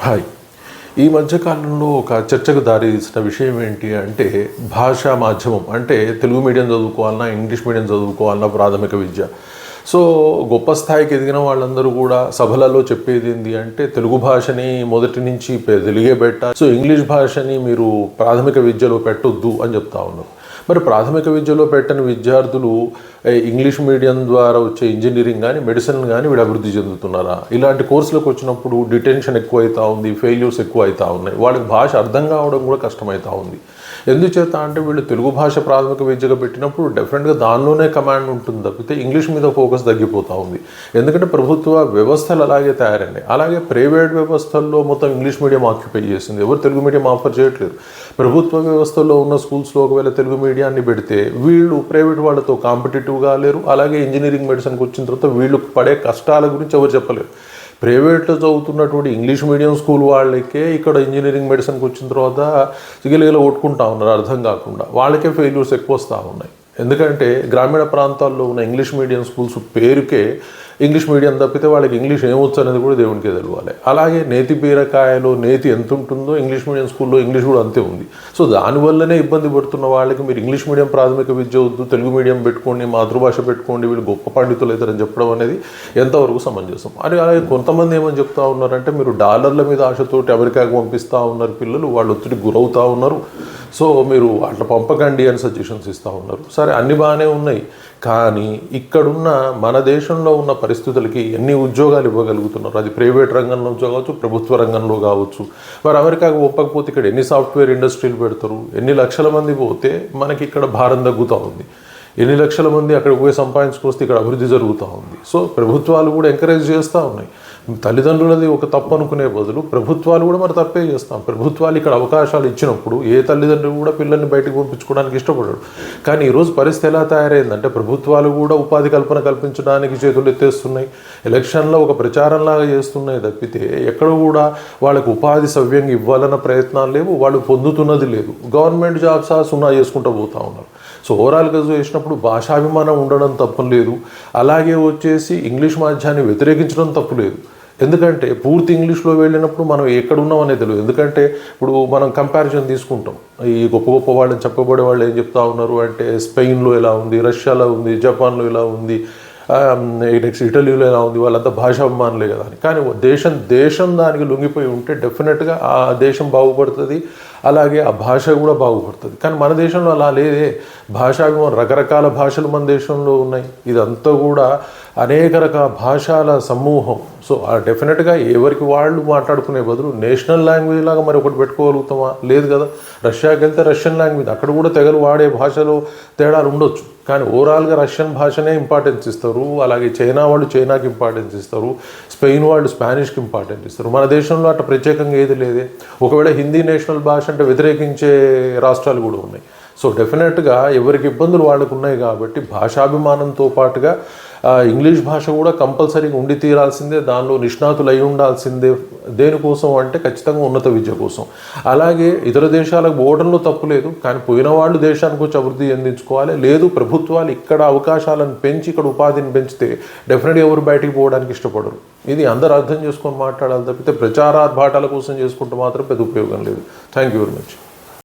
Hi. ఈ మధ్యకాలంలో ఒక చర్చకు దారి తీసిన విషయం ఏంటి అంటే భాషా మాధ్యమం అంటే తెలుగు మీడియం చదువుకోవాలన్నా ఇంగ్లీష్ మీడియం చదువుకోవాలన్నా ప్రాథమిక విద్య. సో గొప్ప స్థాయికి ఎదిగిన వాళ్ళందరూ కూడా సభలలో చెప్పేది ఏంటి అంటే తెలుగు భాషని మొదటి నుంచి పె- తెలుగే పెట్టాలి సో ఇంగ్లీష్ భాషని మీరు ప్రాథమిక విద్యలో పెట్టొద్దు అని చెప్తా ఉన్నారు. మరి ప్రాథమిక విద్యలో పెట్టని విద్యార్థులు ఇంగ్లీష్ మీడియం ద్వారా వచ్చే ఇంజనీరింగ్ కానీ మెడిసిన్ కానీ వీడు అభివృద్ధి చెందుతున్నారా? ఇలాంటి కోర్సులకు వచ్చినప్పుడు డిటెన్షన్ ఎక్కువ అవుతూ ఉంది ఫెయిల్యూర్స్ ఎక్కువ అవుతూ ఉన్నాయి. వాళ్ళకి భాష అర్థం కావడం కూడా కష్టమవుతూ ఉంది. ఎందుచేత అంటే వీళ్ళు తెలుగు భాష ప్రాథమిక విద్యగా పెట్టినప్పుడు డెఫినెట్గా దానిలోనే కమాండ్ ఉంటుంది తప్పితే ఇంగ్లీష్ మీద ఫోకస్ తగ్గిపోతూ ఉంది. ఎందుకంటే ప్రభుత్వ వ్యవస్థలు అలాగే తయారైనాయి. అలాగే ప్రైవేట్ వ్యవస్థల్లో మొత్తం ఇంగ్లీష్ మీడియం ఆక్యుపై చేసింది. ఎవరు తెలుగు మీడియం ఆఫర్ చేయట్లేదు. ప్రభుత్వ వ్యవస్థల్లో ఉన్న స్కూల్స్లో ఒకవేళ తెలుగు మీడియాన్ని పెడితే వీళ్ళు ప్రైవేట్ వాళ్ళతో కాంపిటేటివ్గా లేరు. అలాగే ఇంజనీరింగ్ మెడిసిన్కి వచ్చిన తర్వాత వీళ్ళు పడే కష్టాల గురించి ఎవరు చెప్పలేరు. ప్రైవేట్లో చదువుతున్నటువంటి ఇంగ్లీష్ మీడియం స్కూల్ వాళ్ళకే ఇక్కడ ఇంజనీరింగ్ మెడిసిన్కి వచ్చిన తర్వాత సిగిలిగిల కొట్టుకుంటా ఉన్నారు అర్థం కాకుండా. వాళ్ళకే ఫెయిల్యూర్స్ ఎక్కువ వస్తూ ఉన్నాయి. ఎందుకంటే గ్రామీణ ప్రాంతాల్లో ఉన్న ఇంగ్లీష్ మీడియం స్కూల్స్ పేరుకే ఇంగ్లీష్ మీడియం తప్పితే వాళ్ళకి ఇంగ్లీష్ ఏమొచ్చు అనేది కూడా దేవునికే తెలియాలి అలాగే నేతి బీరకాయలో నేతి ఎంత ఉంటుందో ఇంగ్లీష్ మీడియం స్కూల్లో ఇంగ్లీష్ కూడా అంతే ఉంది. సో దానివల్లనే ఇబ్బంది పడుతున్న వాళ్ళకి మీరు ఇంగ్లీష్ మీడియం ప్రాథమిక విద్య వద్దు తెలుగు మీడియం పెట్టుకోండి మాతృభాష పెట్టుకోండి వీళ్ళు గొప్ప పండితులు అవుతారని చెప్పడం అనేది ఎంతవరకు సమంజసం? అని అలాగే కొంతమంది ఏమని చెప్తా ఉన్నారంటే మీరు డాలర్ల మీద ఆశతోటి అమెరికాకు పంపిస్తూ ఉన్నారు పిల్లలు వాళ్ళు ఒత్తిడికి గురవుతూ ఉన్నారు. సో మీరు అట్లా పంపకండి అని సజెషన్స్ ఇస్తూ ఉన్నారు. సరే అన్ని బాగానే ఉన్నాయి. కానీ ఇక్కడున్న మన దేశంలో ఉన్న పరిస్థితులకి ఎన్ని ఉద్యోగాలు ఇవ్వగలుగుతున్నారు? అది ప్రైవేట్ రంగంలో కావచ్చు ప్రభుత్వ రంగంలో కావచ్చు. మరి అమెరికాకు ఒప్పకపోతే ఇక్కడ ఎన్ని సాఫ్ట్వేర్ ఇండస్ట్రీలు పెడతారు? ఎన్ని లక్షల మంది పోతే మనకి ఇక్కడ భారం తగ్గుతూ ఉంది. ఎన్ని లక్షల మంది అక్కడ పోయి సంపాదించుకొస్తే ఇక్కడ అభివృద్ధి జరుగుతూ ఉంది. సో ప్రభుత్వాలు కూడా ఎంకరేజ్ చేస్తూ ఉన్నాయి. తల్లిదండ్రులది ఒక తప్పు అనుకునే బదులు ప్రభుత్వాలు కూడా మరి తప్పే చేస్తాం. ప్రభుత్వాలు ఇక్కడ అవకాశాలు ఇచ్చినప్పుడు ఏ తల్లిదండ్రులు కూడా పిల్లల్ని బయటకు పంపించుకోవడానికి ఇష్టపడరు. కానీ ఈరోజు పరిస్థితి ఎలా తయారైందంటే ప్రభుత్వాలు కూడా ఉపాధి కల్పన కల్పించడానికి చేతులు ఎత్తేస్తున్నాయి. ఎలక్షన్లో ఒక ప్రచారంలాగా చేస్తున్నాయి తప్పితే ఎక్కడ కూడా వాళ్ళకు ఉపాధి సవ్యంగా ఇవ్వాలన్న ప్రయత్నాలు లేవు. వాళ్ళు పొందుతున్నది లేదు. గవర్నమెంట్ జాబ్స్ సున్నా చేసుకుంటూ పోతూ ఉన్నారు. సో ఓవరాల్గా చూసినప్పుడు భాషాభిమానం ఉండడం తప్పు లేదు. అలాగే వచ్చేసి ఇంగ్లీష్ మాధ్యాన్ని వ్యతిరేకించడం తప్పు లేదు. ఎందుకంటే పూర్తి ఇంగ్లీష్లో వెళ్ళినప్పుడు మనం ఎక్కడ ఉన్నాం అనేది తెలియదు. ఎందుకంటే ఇప్పుడు మనం కంపారిజన్ తీసుకుంటాం. ఈ గొప్ప గొప్ప వాళ్ళని చెప్పబడే వాళ్ళు ఏం చెప్తా ఉన్నారు అంటే స్పెయిన్లో ఎలా ఉంది రష్యాలో ఉంది జపాన్లో ఎలా ఉంది నెక్స్ట్ ఇటలీలో ఎలా ఉంది వాళ్ళంతా భాషాభిమానులే కదా అని. కానీ దేశం దేశం దానికి లొంగిపోయి ఉంటే డెఫినెట్గా ఆ దేశం బాగుపడుతుంది అలాగే ఆ భాష కూడా బాగుపడుతుంది. కానీ మన దేశంలో అలా లేదే. భాషాభిమానం రకరకాల భాషలు మన దేశంలో ఉన్నాయి. ఇదంతా కూడా అనేక రకాల భాషల సమూహం. సో ఆ డెఫినెట్గా ఎవరికి వాళ్ళు మాట్లాడుకునే బదులు నేషనల్ లాంగ్వేజ్ లాగా మరి ఒకటి పెట్టుకోగలుగుతామా? లేదు కదా. రష్యాకి వెళ్తే రష్యన్ లాంగ్వేజ్. అక్కడ కూడా తెగలు వాడే భాషలో తేడాలు ఉండొచ్చు. కానీ ఓవరాల్గా రష్యన్ భాషనే ఇంపార్టెన్స్ ఇస్తారు. అలాగే చైనా వాళ్ళు చైనాకి ఇంపార్టెన్స్ ఇస్తారు. స్పెయిన్ వాళ్ళు స్పానిష్కి ఇంపార్టెన్స్ ఇస్తారు. మన దేశంలో అట్లా ప్రత్యేకంగా ఏది లేదే. ఒకవేళ హిందీ నేషనల్ భాష అంటే వ్యతిరేకించే రాష్ట్రాలు కూడా ఉన్నాయి. సో డెఫినెట్గా ఎవరికి ఇబ్బందులు వాళ్ళకు ఉన్నాయి కాబట్టి భాషాభిమానంతో పాటుగా ఇంగ్లీష్ భాష కూడా కంపల్సరీగా ఉండి తీరాల్సిందే దానిలో నిష్ణాతులు అయి ఉండాల్సిందే. దేనికోసం అంటే ఖచ్చితంగా ఉన్నత విద్య కోసం. అలాగే ఇతర దేశాలకు పోవడంలో తప్పు లేదు కానీ పోయిన వాళ్ళు దేశానికి వచ్చి అభివృద్ధి చెందించుకోవాలి. లేదు ప్రభుత్వాలు ఇక్కడ అవకాశాలను పెంచి ఇక్కడ ఉపాధిని పెంచితే డెఫినెట్గా ఎవరు బయటికి పోవడానికి ఇష్టపడరు. ఇది అందరు అర్థం చేసుకొని మాట్లాడాలి తప్పితే ప్రచారార్భాటాల కోసం చేసుకుంటే మాత్రం పెద్ద ఉపయోగం లేదు. Thank you very much.